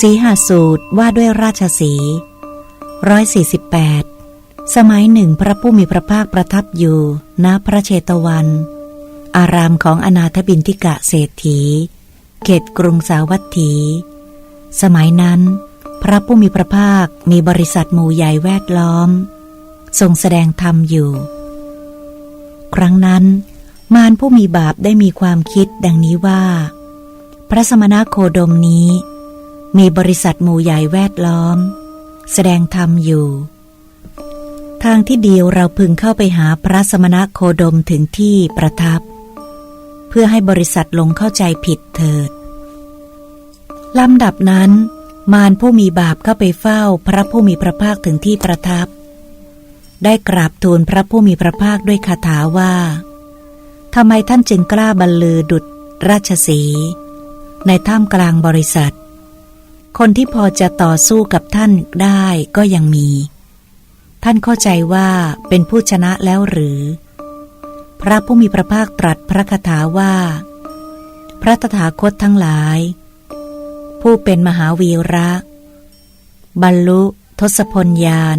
สีหาสูตรว่าด้วยราชสีร้อยสี่สิบแปดสมัยหนึ่งพระผู้มีพระภาคประทับอยู่ณพระเชตวัน อารามของอนาถบินทิกะเศรษฐี เขตกรุงสาวัตถี สมัยนั้น พระผู้มีพระภาคมีบริษัทหมู่ใหญ่แวดล้อม ทรงแสดงธรรมอยู่ ครั้งนั้น มารผู้มีบาปได้มีความคิดดังนี้ว่า พระสมณโคดมนี้ มีบริษัทหมู่ใหญ่แวดล้อม แสดงธรรมอยู่ ทางที่เดียวเราพึงเข้าไปหาพระสมณโคดมถึงที่ประทับ เพื่อให้บริษัทลงเข้าใจผิดเถิดลำดับนั้น มารผู้มีบาปเข้าไปเฝ้าพระผู้มีพระภาคถึงที่ประทับ ได้กราบทูลพระผู้มีพระภาคด้วยคาถาว่าทำไมท่านจึงกล้าบรรลือดุจราชสี ในท่ามกลางบริษัท คนที่พอจะต่อสู้กับท่านได้ก็ยังมี ท่านเข้าใจว่าเป็นผู้ชนะแล้วหรือ พระผู้มีพระภาคตรัสพระคาถาว่า พระตถาคตทั้งหลาย ผู้เป็นมหาวีระ บรรลุทศพลญาณ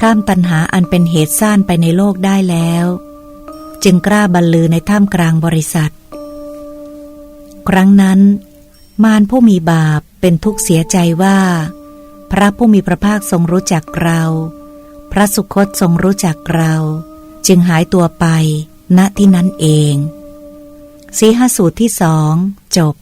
ข้ามตัณหาอันเป็นเหตุซ่านไปในโลกได้แล้ว จึงกล้าบรรลือในท่ามกลางบริษัท ครั้งนั้น มารผู้มีบาปเป็นทุกข์เสียใจว่า พระผู้มีพระภาคทรงรู้จักเรา พระสุคตทรงรู้จักเรา จึงหายตัวไปณที่นั้นเองสีหสูตรที่สองจบ